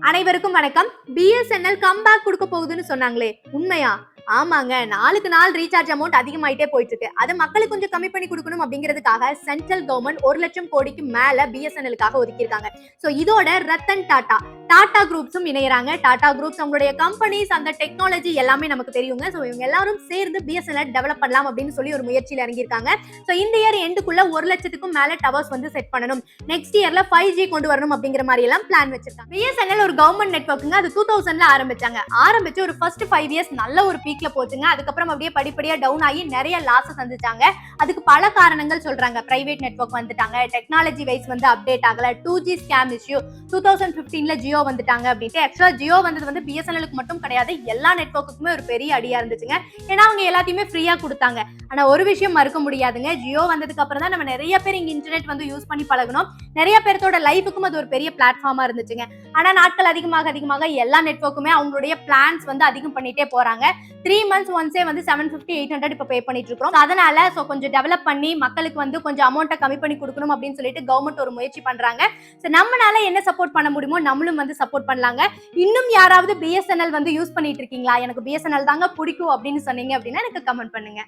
அனைவருக்கும் வணக்கம். BSNL comeback கொடுக்க போகுதுன்னு சொன்னாங்களே. உண்மையா? ஆமாங்க. நாளுக்கு நாள் ரீசார்ஜ் அமௌண்ட் அதிகமாயிட்டே போயிட்டு இருக்கு அதை மக்களுக்கு கொஞ்சம் கம்மி பண்ணி கொடுக்கணும் அப்படிங்கிறதுக்காக சென்ட்ரல் கவர்மெண்ட் ஒரு லட்சம் கோடிக்கு மேல பிஎஸ்என்எலுக்காக ஒதுக்கியிருக்காங்க. ஸோ இதோட ரத்தன் டாடா டாடா குரூப்ஸும் இணையறாங்க. டாடா குரூப்ஸ் அவங்களுடைய கம்பெனிஸ் அந்த டெக்னாலஜி எல்லாமே நமக்கு தெரியுங்க. ஸோ இவங்க எல்லாரும் சேர்ந்து பிஎஸ்என்எல் டெவலப் பண்ணலாம் அப்படின்னு சொல்லி ஒரு முயற்சியில் இறங்கியிருக்காங்க. ஸோ இந்த இயர் எண்டுக்குள்ள ஒரு லட்சத்துக்கும் மேல டவர்ஸ் வந்து செட் பண்ணணும். நெக்ஸ்ட் இயர்ல ஃபைவ் ஜி கொண்டு வரணும் அப்படிங்கிற மாதிரி எல்லாம் பிளான் வச்சிருக்காங்க. பிஎஸ்என்எல் ஒரு கவர்மெண்ட் நெட்ஒர்க்குங்க அது டூ தௌசண்ட்ல ஆரம்பிச்சாங்க. ஆரம்பிச்சு ஒரு ஃபர்ஸ்ட் ஃபைவ் இயர்ஸ் நல்ல ஒரு பீக்ல போச்சுங்க. அதுக்கப்புறம் அப்படியே படிப்படியா டவுன் ஆகி நிறைய லாஸ் சந்திச்சாங்க. அதுக்கு பல காரணங்கள் சொல்றாங்க. பிரைவேட் நெட்ஒர்க் வந்துட்டாங்க. டெக்னாலஜி வைஸ் வந்து அப்டேட் ஆகல. Two G scam issue two thousand பிப்டீன்ல Jio வந்துட்டாங்க அப்படின்ட்டு. ஆக்சுவலா ஜியோ வந்தது வந்து பிஎஸ்என்எலுக்கு மட்டும் கிடையாது. எல்லா நெட்ஒர்க்குமே ஒரு பெரிய அடியா இருந்துச்சுங்க. ஏன்னா அவங்க எல்லாத்தையுமே ஃப்ரீயா கொடுத்தாங்க. ஆனா ஒரு விஷயம் மறுக்க முடியாதுங்க. ஜியோ வந்ததுக்கு அப்புறம் தான் நம்ம நிறைய பேர் இங்க இன்டர்நெட் வந்து யூஸ் பண்ணி பழகணும் நிறைய பேர்த்தோட லைஃபுக்கும் அது ஒரு பெரிய பிளாட்ஃபார்மா இருந்துச்சுங்க. ஆனா நாட்கள் அதிகமாக அதிகமாக எல்லா நெட்ஒர்க்குமே அவங்களுடைய பிளான்ஸ் வந்து அதிகம் பண்ணிட்டே போறாங்க. த்ரீ மந்த்ஸ் ஒன்ஸே வந்து செவன் ஃபிஃப்டி எயிட் ஹண்ட்ரட் இப்போ பே பண்ணிட்டு இருக்கோம் அதனால ஸோ கொஞ்சம் டெவலப் பண்ணி மக்களுக்கு வந்து கொஞ்சம் அமௌண்ட்டை கம்மி பண்ணி கொடுக்கணும் அப்படின்னு சொல்லிட்டு கவர்மெண்ட் ஒரு முயற்சி பண்றாங்க. ஸோ நம்மளால என்ன சப்போர்ட் பண்ண முடியுமோ நம்மளும் வந்து சப்போர்ட் பண்ணலாங்க. இன்னும் யாராவது பிஎஸ்என்எல் வந்து யூஸ் பண்ணிட்டு இருக்கீங்களா எனக்கு பிஎஸ்என்எல் தாங்க பிடிக்கும் அப்படின்னு சொன்னீங்க அப்படின்னா எனக்கு கமெண்ட் பண்ணுங்க.